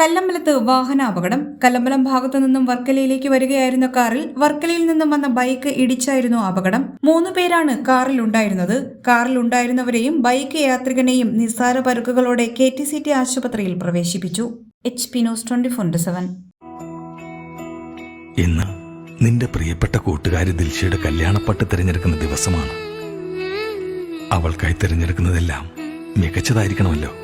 കല്ലമ്പലത്ത് വാഹനാപകടം. കല്ലമ്പലം ഭാഗത്തു നിന്നും വർക്കലയിലേക്ക് വരികയായിരുന്ന കാറിൽ വർക്കലയിൽ നിന്നും വന്ന ബൈക്ക് ഇടിച്ചായിരുന്നു അപകടം. മൂന്ന് പേരാണ് കാറിൽ ഉണ്ടായിരുന്നത് കാറിൽ ഉണ്ടായിരുന്നവരെയും ബൈക്ക് യാത്രികനെയും നിസ്സാര പരുക്കുകളോടെ കെ ടി സി ടി ആശുപത്രിയിൽ പ്രവേശിപ്പിച്ചു. H P news twenty four seven. ഇന്ന് നിന്റെ പ്രിയപ്പെട്ട കൂട്ടുകാരി ദിൽഷയുടെ കല്യാണപ്പട്ട് തിരഞ്ഞെടുക്കുന്ന ദിവസമാണ്. അവൾക്കായി തിരഞ്ഞെടുക്കുന്നതെല്ലാം മികച്ചതായിരിക്കണമല്ലോ.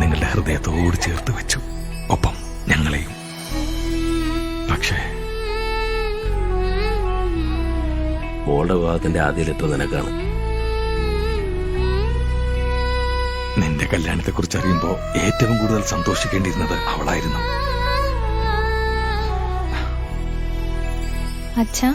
നിങ്ങളുടെ ഹൃദയത്തോട് ചേർത്ത് വെച്ചു. ഒപ്പം ഞങ്ങളെയും. പക്ഷേ മോളുടെ വിവാഹത്തിന്റെ ആദ്യ ലെറ്റർ നിനക്കാണ്. നിന്റെ കല്യാണത്തെ കുറിച്ച് അറിയുമ്പോ ഏറ്റവും കൂടുതൽ സന്തോഷിക്കേണ്ടിയിരുന്നത് അവളായിരുന്നു. അച്ഛാ